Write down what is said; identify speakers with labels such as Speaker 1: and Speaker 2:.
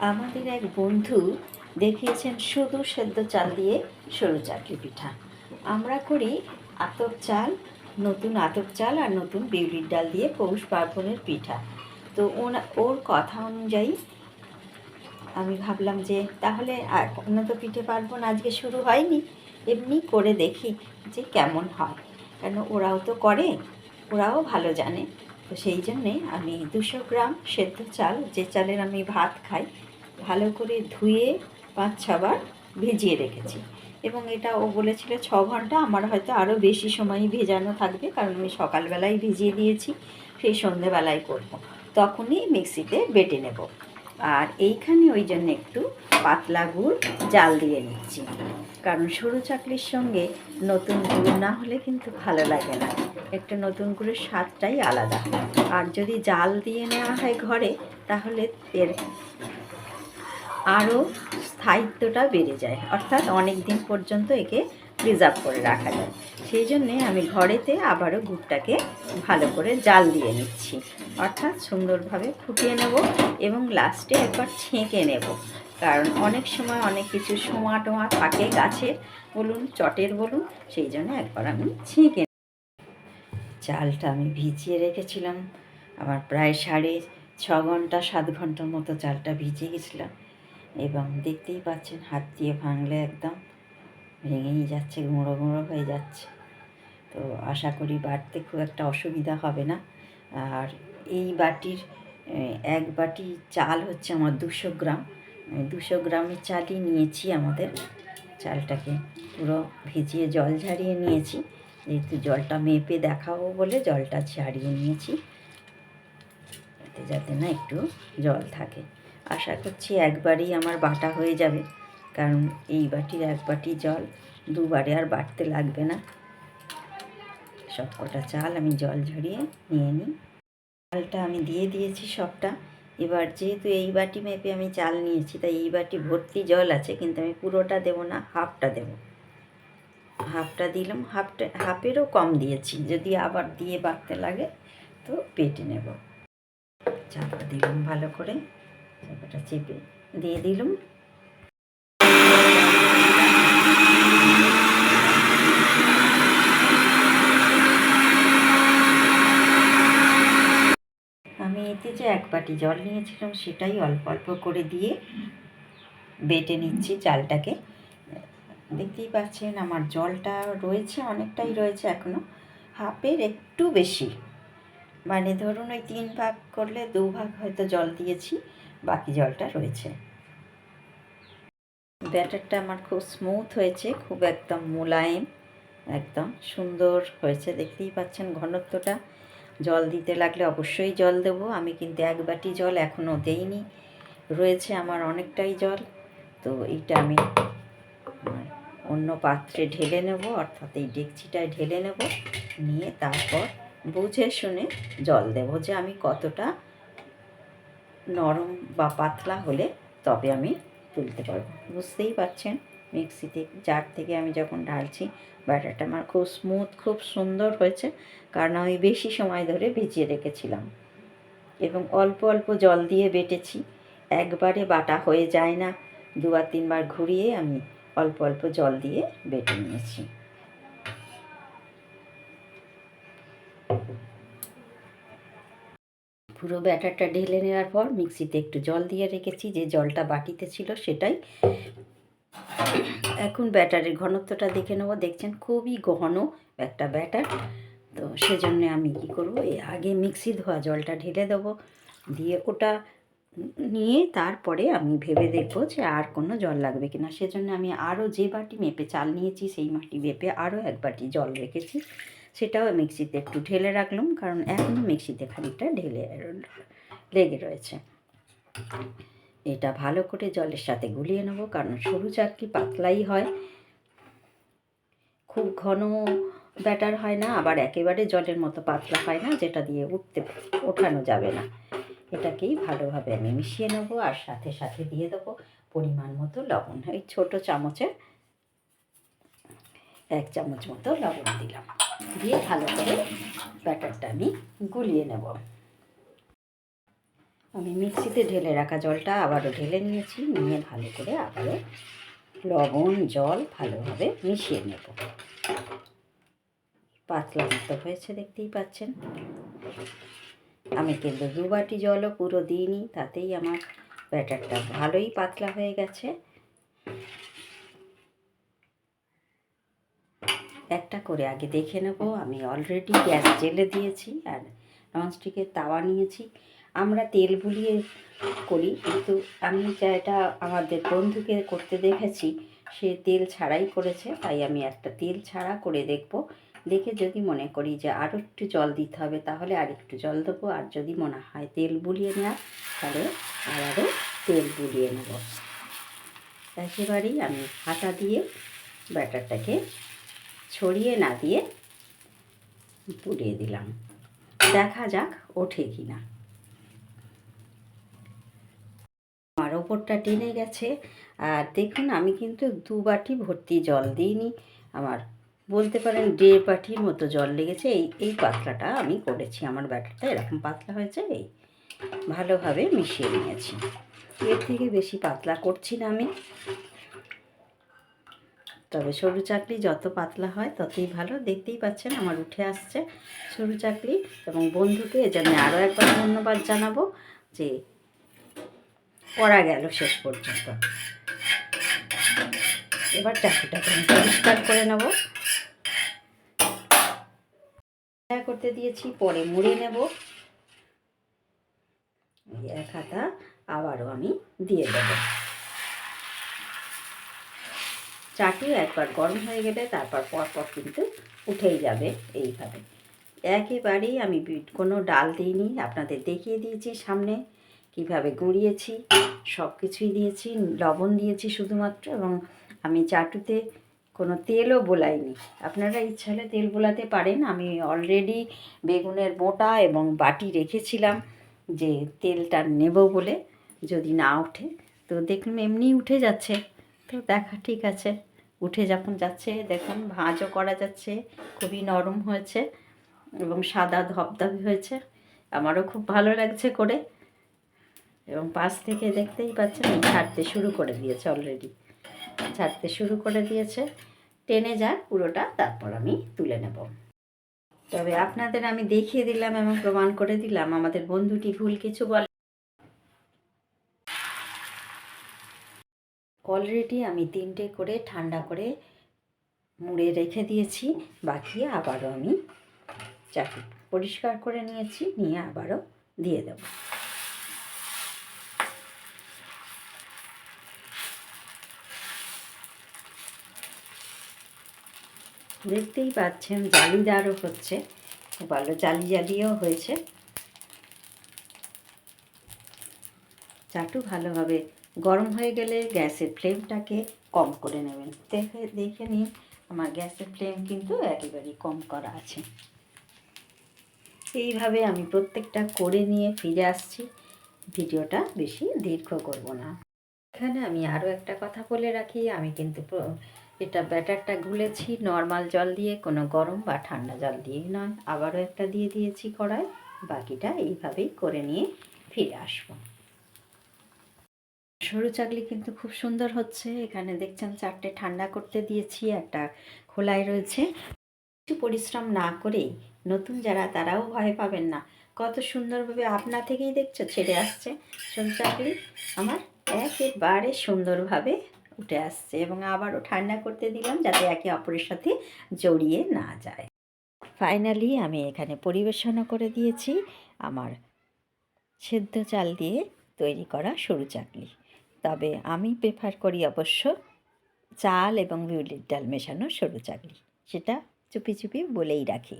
Speaker 1: আমাদের এক বন্ধু দেখিয়েছেন শুধু সেদ্ধ চাল দিয়ে সরু চাকরি পিঠা। আমরা করি আতপ চাল, নতুন আতপ চাল আর নতুন বিউলির ডাল দিয়ে পৌষ পার্বণের পিঠা। তো ওর কথা অনুযায়ী আমি ভাবলাম যে তাহলে আর তো পিঠে পার্বণ আজকে শুরু হয়নি। এমনি করে দেখি যে কেমন হয়। কেন ওরাও তো করে, ওরাও ভালো জানে। তো সেই জন্যে আমি দুশো গ্রাম সেদ্ধ চাল, যে চালের আমি ভাত খাই ভালো করে ধুয়ে পাঁচ ছবার ভেজিয়ে রেখেছি। এবং এটা ও বলেছিল ছ ঘণ্টা, আমার হয়তো আরও বেশি সময় ভেজানো থাকবে, কারণ আমি সকালবেলায় ভিজিয়ে দিয়েছি সেই সন্ধেবেলায় করব। তখনই মিক্সিতে বেটে নেব। আর এইখানে ওই জন্য একটু পাতলা গুড় জাল দিয়ে নিচ্ছি। কারণ সরু চাকলির সঙ্গে নতুন গুড় না হলে কিন্তু ভালো লাগে না। একটা নতুন গুড়ের স্বাদটাই আলাদা। আর যদি জাল দিয়ে নেওয়া হয় ঘরে, তাহলে এর আরও স্থায়িত্বটা বেড়ে যায়। অর্থাৎ অনেক দিন পর্যন্ত একে প্রিজার্ভ করে রাখা যায়। সেই জন্যে আমি ঘরেতে আবারও গুড়টাকে ভালো করে জাল দিয়ে নিচ্ছি। অর্থাৎ সুন্দরভাবে ফুটিয়ে নেব এবং লাস্টে একবার ছেঁকে নেব। কারণ অনেক সময় অনেক কিছু সোমা টোমা থাকে গাছের। বলুন, চটের বলুন, সেই জন্য একবার আমি ছেঁকে চালটা আমি ভিজিয়ে রেখেছিলাম। আমার প্রায় সাড়ে ছ ঘণ্টা, সাত ঘণ্টার মতো চালটা ভিজিয়ে গেছিলাম। এবং দেখতেই পাচ্ছেন হাত দিয়ে ভাঙলে একদম ভেঙেই যাচ্ছে, গুঁড়ো গুঁড়ো হয়ে যাচ্ছে। তো আশা করি বাটতে খুব একটা অসুবিধা হবে না। আর এই বাটির এক বাটি চাল হচ্ছে আমার দুশো গ্রাম। দুশো গ্রামের চালই নিয়েছি আমাদের চালটাকে। পুরো ভিজিয়ে জল ঝারিয়ে নিয়েছি। যেহেতু জলটা মেপে দেখাবো বলে জলটা ঝারিয়ে নিয়েছি। যাতে না একটু জল থাকে। আশা করছি একবারই আমার বাটা হয়ে যাবে। কারণ এই বাটির এক বাটি জল দুবারে আর বাটতে লাগবে না। সব কটা চাল আমি জল ঝরিয়ে নিয়ে নিই। চালটা আমি দিয়ে দিয়েছি সবটা। এবার যেহেতু এই বাটি মেপে আমি চাল নিয়েছি, তাই এই বাটি ভর্তি জল আছে, কিন্তু আমি পুরোটা দেবো না, হাফটা দেবো। হাফটা দিলাম, হাফটা, হাফেরও কম দিয়েছি। যদি আবার দিয়ে বাটতে লাগে, তো পেটে নেব। চাপা দিলাম ভালো করে। চাপাটা চেপে দিয়ে দিলাম। আমি এতে যে এক বাটি জল নিয়েছিলাম সেটাই অল্প অল্প করে দিয়ে বেটে নিচ্ছি চালটাকে। দেখতেই পাচ্ছেন আমার জলটা রয়েছে, অনেকটাই রয়েছে এখনও হাফের একটু বেশি। মানে ধরুন ওই তিন ভাগ করলে দু ভাগ হয়তো জল দিয়েছি। বাকি জলটা রয়েছে। ব্যাটারটা আমার খুব স্মুথ হয়েছে, খুব একদম মোলায়েম, একদম সুন্দর হয়েছে। দেখতেই পাচ্ছেন ঘনত্বটা। জল দিতে লাগলে অবশ্যই জল দেবো। আমি কিন্তু এক বাটি জল এখনও দেইনি। রয়েছে আমার অনেকটাই জল। তো এইটা আমি অন্য পাত্রে ঢেলে নেব, অর্থাৎ এই ডেকচিটায় ঢেলে নেব। নিয়ে তারপর বুঝে শুনে জল দেব যে আমি কতটা নরম বা পাতলা হলে তবে আমি তুলতে পারব। বুঝতেই পারছেন? মিক্সিতে জার থেকে আমি যখন ঢালছি, ব্যাটারটা আমার খুব স্মুথ খুব সুন্দর হয়েছে, কারণ আমি বেশি সময় ধরে ভিজিয়ে রেখেছিলাম। এবং অল্প অল্প জল দিয়ে বেটেছি। একবারে বাটা হয়ে যায় না। দুবার তিনবার ঘুরিয়ে আমি অল্প অল্প জল দিয়ে বেটে নিয়েছি। পুরো ব্যাটারটা ঢেলে নেওয়ার পর মিক্সিতে একটু জল দিয়ে রেখেছি। যে জলটা বাটিতে ছিল সেটাই। এখন ব্যাটারের ঘনত্বটা দেখে নেব। দেখছেন খুবই ঘন একটা ব্যাটার। তো সেজন্য আমি কি করব, এই আগে মিক্সি ধোয়া জলটা ঢেলে দেবো। দিয়ে ওটা নিয়ে তারপরে আমি ভেবে দেখব যে আর কোনো জল লাগবে কিনা। সেজন্য আমি আরও যে বাটি মেপে চাল নিয়েছি, সেই মাটি মেপে আরও এক বাটি জল রেখেছি। সেটাও মিক্সিতে একটু ঢেলে রাখলাম, কারণ এখনও মিক্সিতে খানিকটা ঢেলে লেগে রয়েছে। এটা ভালো করে জলের সাথে গুলিয়ে নেব, কারণ সরু চাকরি পাতলাই হয়। খুব ঘন ব্যাটার হয় না, আবার একেবারে জলের মতো পাতলা হয় না, যেটা দিয়ে উঠতে ওঠানো যাবে না। এটাকেই ভালোভাবে আমি মিশিয়ে নেব, আর সাথে সাথে দিয়ে দেবো পরিমাণ মতো লবণ। ওই ছোটো চামচের এক চামচ মতো লবণ দিলাম। দিয়ে ভালো করে ব্যাটারটা আমি গুলিয়ে নেব। আমি মিক্সিতে ঢেলে রাখা জলটা আবারও ঢেলে নিয়েছি। নিয়ে ভালো করে আবারও লবণ, জল ভালোভাবে মিশিয়ে নেব। পাতলা মতো হয়েছে দেখতেই পাচ্ছেন। আমি কিন্তু দু বাটি জলও পুরো দিইনি, তাতেই আমার ব্যাটারটা ভালোই পাতলা হয়ে গেছে। একটা করে আগে দেখে নেব। আমি অলরেডি গ্যাস জেলে দিয়েছি আর ননস্টিকের তাওয়া নিয়েছি। আমরা তেল বুলিয়ে করি, কিন্তু আমি যেটা আমাদের বন্ধুকে করতে দেখেছি, সে তেল ছাড়াই করেছে, তাই আমি একটা তেল ছাড়া করে দেখব। দেখে যদি মনে করি যে আরও একটু জল দিতে হবে, তাহলে আর একটু জল দেবো। আর যদি মনে হয় তেল বুলিয়ে নেওয়া তাহলে আর আরও তেল বুলিয়ে নেব। একেবারেই আমি হাতা দিয়ে ব্যাটারটাকে ছড়িয়ে না দিয়ে পুড়িয়ে দিলাম। দেখা যাক ওঠে কি না আমার ওপরটা টেনে গেছে। আর দেখুন, আমি কিন্তু দু বাটি ভর্তি জল দিইনি। আমার বলতে পারেন দেড় বাটির মতো জল লেগেছে। এই এই পাতলাটা আমি করেছি। আমার ব্যাটারটা এরকম পাতলা হয়েছে, এই ভালোভাবে মিশিয়ে নিয়েছি। এর থেকে বেশি পাতলা করছি না আমি। তবে সরু চাকলি যত পাতলা হয় ততই ভালো। দেখতেই পাচ্ছেন আমার উঠে আসছে সরু চাকলি এবং বন্ধুকে এজন্য আরও একবার ধন্যবাদ জানাব যে করা গেল শেষ পর্যন্ত। এবার চাকরিটাকে আমি পরিষ্কার করে নেব। করতে দিয়েছি পরে মুড়ে নেব। এক হাতা আবারও আমি দিয়ে দেবো। চাটু একবার গরম হয়ে গেলে তারপর পরপর কিন্তু উঠেই যাবে এইভাবে। একেবারেই আমি বিট- কোনো ডাল দিইনি, আপনাদের দেখিয়ে দিয়েছি সামনে কীভাবে গুঁড়িয়েছি সব কিছুই দিয়েছি, লবণ দিয়েছি শুধুমাত্র এবং আমি চাটুতে কোনো তেলও বোলাইনি। আপনারা ইচ্ছা হলে তেল বোলাতে পারেন, আমি অলরেডি বেগুনের মোটা এবং বাটি রেখেছিলাম যে তেলটা নেব বলে, যদি না ওঠে। তো দেখুন এমনি উঠে যাচ্ছে। তো দেখা, ঠিক আছে। উঠে যখন যাচ্ছে, দেখুন ভাঁজও করা যাচ্ছে, খুবই নরম হয়েছে এবং সাদা ধবধবে হয়েছে। আমারও খুব ভালো লাগছে করে। এবং পাশ থেকে দেখতেই পাচ্ছেন ছাড়তে শুরু করে দিয়েছে অলরেডি ছাড়তে শুরু করে দিয়েছে। টেনে যাক পুরোটা, তারপর আমি তুলে নেব। তবে আপনাদের আমি দেখিয়ে দিলাম এবং প্রমাণ করে দিলাম, আমাদের বন্ধুটি ভুল কিছু বলে। অলরেডি আমি তিনটে করে ঠান্ডা করে মুড়ে রেখে দিয়েছি, বাকি আবারও আমি চাটু পরিষ্কার করে নিয়েছি, নিয়ে আবারও দিয়ে দেব। দেখতেই পাচ্ছেন, জালিদারও হচ্ছে ভালো জালি জালিও হয়েছে। চাটু ভালোভাবে গরম হয়ে গেলে গ্যাসের ফ্লেমটাকে কম করে নেবেন। দেখে দেখে নিন, আমার গ্যাসের ফ্লেম কিন্তু একেবারেই কম করা আছে। এইভাবে আমি প্রত্যেকটা করে নিয়ে ফিরে আসছি। ভিডিওটা বেশি দীর্ঘ করব না। এখানে আমি আরও একটা কথা বলে রাখি, আমি কিন্তু এটা ব্যাটারটা গুলেছি, নর্মাল জল দিয়ে, কোনো গরম বা ঠান্ডা জল দিয়েই নয়। আবারও একটা দিয়ে দিয়েছি কড়াই, বাকিটা এইভাবেই করে নিয়ে ফিরে আসব। সরু চাকলি কিন্তু খুব সুন্দর হচ্ছে। এখানে দেখছেন চারটে ঠান্ডা করতে দিয়েছি, একটা খোলাই রয়েছে। কিছু পরিশ্রম না করেই নতুন যারা তারাও ভয় পাবেন না। কত সুন্দরভাবে আপনা থেকেই দেখছ ছেড়ে আসছে সরু চাকলি। আমার একেবারে সুন্দরভাবে উঠে আসছে এবং আবারও ঠান্ডা করতে দিলাম যাতে একে অপরের সাথে জড়িয়ে না যায়। ফাইনালি আমি এখানে পরিবেশনও করে দিয়েছি। আমার সেদ্ধ চাল দিয়ে তৈরি করা সরু চাকলি। তবে আমি প্রেফার করি অবশ্য চাল এবং বিউলির ডাল মেশানো সরু চাকরি সেটা চুপি চুপি বলেই রাখি।